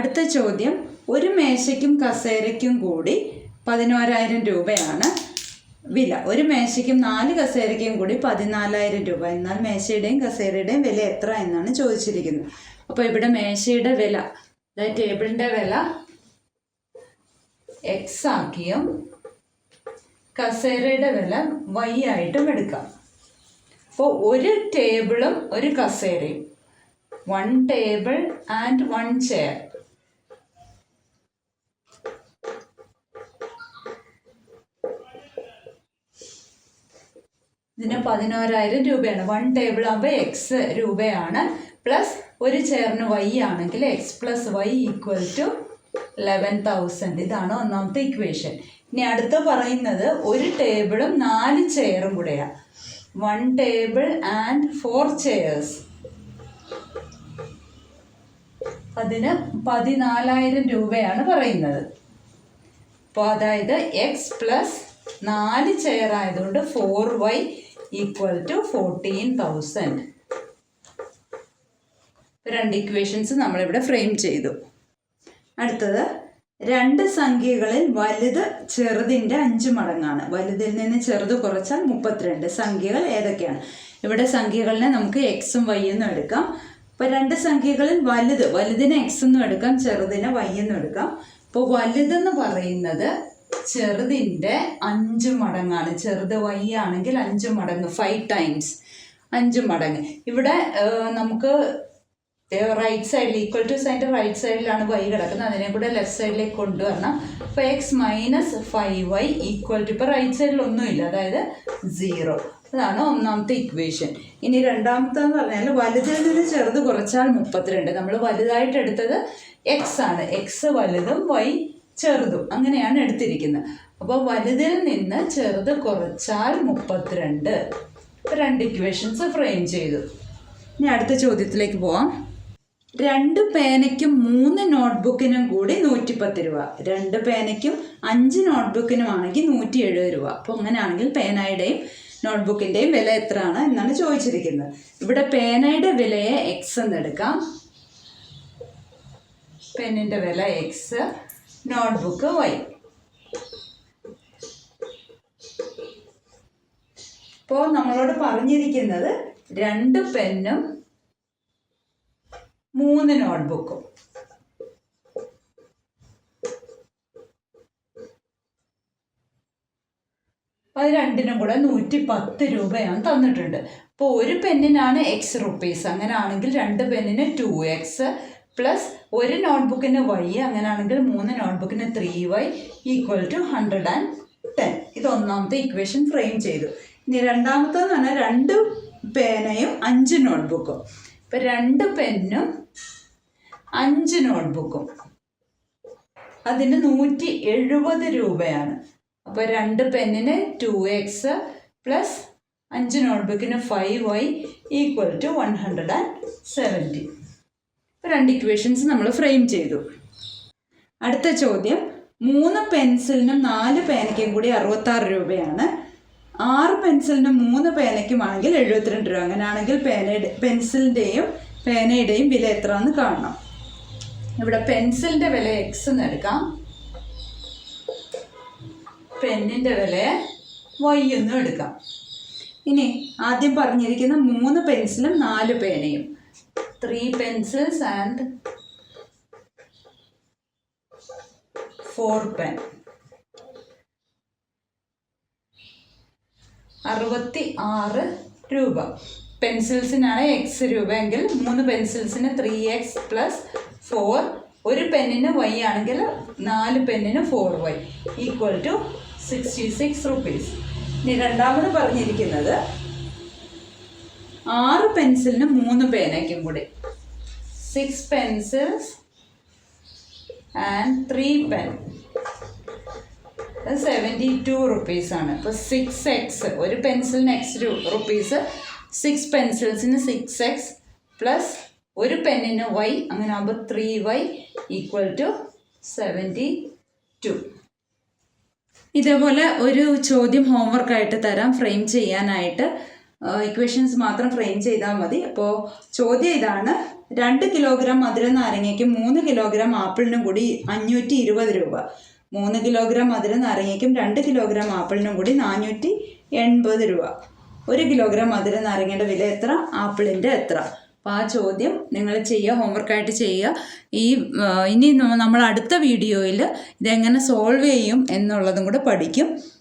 അടുത്ത ചോദ്യം. ഒരു മേശയ്ക്കും കസേരയ്ക്കും കൂടി പതിനോരായിരം രൂപയാണ് വില. ഒരു മേശയ്ക്കും നാല് കസേരയ്ക്കും കൂടി പതിനാലായിരം രൂപ. എന്നാൽ മേശയുടെയും കസേരയുടെയും വില എത്ര എന്നാണ് ചോദിച്ചിരിക്കുന്നത്. അപ്പോൾ ഇവിടെ മേശയുടെ വില അതായത് ടേബിളിന്റെ വില എക്സ് ആക്കിയും കസേരയുടെ വില വൈ ആയിട്ടും എടുക്കാം. അപ്പോൾ ഒരു ടേബിളും ഒരു കസേരയും. One table and one chair ഇതിന് പതിനോരായിരം രൂപയാണ്. വൺ ടേബിൾ ആകുമ്പോൾ എക്സ് രൂപയാണ്. പ്ലസ് ഒരു ചെയറിന് വൈ ആണെങ്കിൽ X plus Y equal to eleven thousand ഇതാണ് ഒന്നാമത്തെ ഇക്വേഷൻ ഇനി അടുത്ത പറയുന്നത് ഒരു ടേബിളും നാല് ചെയറും കൂടെയാണ് one table and four chairs അതിന് പതിനാലായിരം രൂപയാണ് പറയുന്നത്. അപ്പോൾ അതായത് എക്സ് പ്ലസ് നാല് ചെയർ ആയതുകൊണ്ട് four Y equal to fourteen thousand രണ്ട് ഇക്വേഷൻസ് നമ്മളിവിടെ ഫ്രെയിം ചെയ്തു. അടുത്തത് രണ്ട് സംഖ്യകളിൽ വലുത് ചെറുതിന്റെ അഞ്ച് മടങ്ങാണ്. വലുതിൽ നിന്ന് ചെറുത് കുറച്ചാൽ മുപ്പത്തിരണ്ട്. സംഖ്യകൾ ഏതൊക്കെയാണ്? ഇവിടെ സംഖ്യകളിനെ നമുക്ക് എക്സും വൈ എന്നും എടുക്കാം. ഇപ്പോൾ രണ്ട് സംഖ്യകളിൽ വലുത് വലുതിനെ എക്സ് എന്നും എടുക്കാം ചെറുതിനെ വൈ എന്നും എടുക്കാം. ഇപ്പോൾ വലുതെന്ന് പറയുന്നത് ചെറുതിന്റെ അഞ്ച് മടങ്ങാണ്. ചെറുത് വൈ ആണെങ്കിൽ അഞ്ച് മടങ്ങ് ഫൈവ് ടൈംസ് അഞ്ച് മടങ്ങ്. ഇവിടെ നമുക്ക് റൈറ്റ് സൈഡിൽ ഈക്വൽ ടു സൈന്റെ റൈറ്റ് സൈഡിലാണ് വൈ കിടക്കുന്നത്. അതിനെ കൂടെ ലെഫ്റ്റ് സൈഡിലേക്ക് കൊണ്ടുവരണം. അപ്പോൾ X minus five Y equal to ഇപ്പോൾ റൈറ്റ് സൈഡിൽ ഒന്നുമില്ല അതായത് സീറോ അതാണ് ഒന്നാമത്തെ ഇക്വേഷൻ ഇനി രണ്ടാമത്തെന്ന് പറഞ്ഞാൽ വലുതിൽ നിന്ന് ചെറുത് കുറച്ചാൽ മുപ്പത്തിരണ്ട്. നമ്മൾ വലുതായിട്ട് എടുത്തത് എക്സ് ആണ്. എക്സ് വലുതും വൈ ചെറുതും അങ്ങനെയാണ് എടുത്തിരിക്കുന്നത്. അപ്പോൾ വലുതിൽ നിന്ന് ചെറുത് കുറച്ചാൽ മുപ്പത്തിരണ്ട്. രണ്ട് ഇക്വേഷൻസ് ഫ്രെയിം ചെയ്തു. ഇനി അടുത്ത ചോദ്യത്തിലേക്ക് പോവാം. രണ്ട് പേനയ്ക്കും മൂന്ന് നോട്ട്ബുക്കിനും കൂടി നൂറ്റിപ്പത്ത് രൂപ. രണ്ട് പേനയ്ക്കും അഞ്ച് നോട്ട്ബുക്കിനും ആണെങ്കിൽ നൂറ്റി എഴുപത് രൂപ. അപ്പോൾ അങ്ങനെയാണെങ്കിൽ പേനയുടെയും നോട്ട്ബുക്കിന്റെയും വില എത്രയാണ് എന്നാണ് ചോദിച്ചിരിക്കുന്നത്. ഇവിടെ പേനയുടെ വിലയെ എക്സ് എന്നെടുക്കാം പെന്നിന്റെ വില എക്സ് നോട്ട്ബുക്ക് വൈ ഇപ്പോൾ നമ്മളോട് പറഞ്ഞിരിക്കുന്നത് രണ്ട് പെന്നും മൂന്ന് നോട്ട്ബുക്കും. അത് രണ്ടിനും കൂടെ നൂറ്റി പത്ത് രൂപയാണ് തന്നിട്ടുണ്ട്. അപ്പോൾ ഒരു പെന്നിനാണ് എക്സ് റുപ്പീസ് അങ്ങനെ ആണെങ്കിൽ രണ്ട് പെന്നിന് ടു എക്സ് പ്ലസ് ഒരു നോട്ട്ബുക്കിന് വൈ അങ്ങനെയാണെങ്കിൽ മൂന്ന് നോട്ട്ബുക്കിന് three Y equal to hundred and ten ഇത് ഒന്നാമത്തെ ഇക്വേഷൻ ഫ്രെയിം ചെയ്തു. ഇനി രണ്ടാമത്തെന്ന് പറഞ്ഞാൽ രണ്ട് പേനയും അഞ്ച് നോട്ട്ബുക്കും ഇപ്പം രണ്ട് പെന്നും അഞ്ച് നോട്ട്ബുക്കും അതിന് നൂറ്റി എഴുപത് രൂപയാണ്. അപ്പോൾ രണ്ട് പെന്നിന് ടു എക്സ് പ്ലസ് അഞ്ച് നോട്ട്ബുക്കിന് five Y equal to one hundred and seventy രണ്ട് ഇക്വേഷൻസ് നമ്മൾ ഫ്രെയിം ചെയ്തു. അടുത്ത ചോദ്യം മൂന്ന് പെൻസിലിനും നാല് പേനയ്ക്കും കൂടി അറുപത്താറ് രൂപയാണ്. ആറ് പെൻസിലിനും മൂന്ന് പേനയ്ക്കുമാണെങ്കിൽ എഴുപത്തിരണ്ട് രൂപ. അങ്ങനെയാണെങ്കിൽ പേനയുടെ പെൻസിലിന്റെയും പേനയുടെയും വില എത്ര എന്ന് കാണണം. ഇവിടെ പെൻസിലിന്റെ വില എക്സ് എന്ന് എടുക്കാം. പെന്നിന്റെ വില വൈ എന്നും എടുക്കാം. ഇനി ആദ്യം പറഞ്ഞിരിക്കുന്ന മൂന്ന് പെൻസിലും നാല് പേനയും. Three pencils and four pen. അറുപത്തി ആറ് രൂപ. പെൻസിൽസിനാണ് എക്സ് രൂപ എങ്കിൽ മൂന്ന് പെൻസിൽസിന് ത്രീ എക്സ് പ്ലസ് ഫോർ ഒരു പെന്നിന് വൈ ആണെങ്കിൽ നാല് പെന്നിന് four Y equal to sixty six rupees ഇനി രണ്ടാമത് പറഞ്ഞിരിക്കുന്നത് ആറ് പെൻസിലിന് മൂന്ന് പേനയ്ക്കും കൂടി. Six pencils and three pen. Seventy two റുപ്പീസാണ് ഇപ്പോൾ സിക്സ് എക്സ് ഒരു പെൻസിലിന് എക്സ് റുപ്പീസ് സിക്സ് പെൻസിൽസിന് സിക്സ് എക്സ് പ്ലസ് ഒരു പെന്നിന് വൈ അങ്ങനെ ആകുമ്പോൾ three Y equal to seventy two ഇതേപോലെ ഒരു ചോദ്യം ഹോംവർക്കായിട്ട് തരാം ഫ്രെയിം ചെയ്യാനായിട്ട്. ഇക്വേഷൻസ് മാത്രം ഫ്രെയിം ചെയ്താൽ മതി. അപ്പോൾ ചോദ്യം ഇതാണ്. രണ്ട് കിലോഗ്രാം മധുര നാരങ്ങയ്ക്ക് മൂന്ന് കിലോഗ്രാം ആപ്പിളിനും കൂടി അഞ്ഞൂറ്റി ഇരുപത് രൂപ. മൂന്ന് കിലോഗ്രാം മധുര നാരങ്ങയ്ക്കും രണ്ട് കിലോഗ്രാം ആപ്പിളിനും കൂടി നാനൂറ്റി എൺപത് രൂപ. ഒരു കിലോഗ്രാം മധുര നാരങ്ങയുടെ വില എത്ര? ആപ്പിളിന്റെ എത്ര? അപ്പോൾ ആ ചോദ്യം നിങ്ങൾ ചെയ്യുക ഹോംവർക്കായിട്ട് ചെയ്യുക. ഈ ഇനി നമ്മൾ അടുത്ത വീഡിയോയിൽ ഇതെങ്ങനെ സോൾവ് ചെയ്യും എന്നുള്ളതും കൂടെ പഠിക്കും.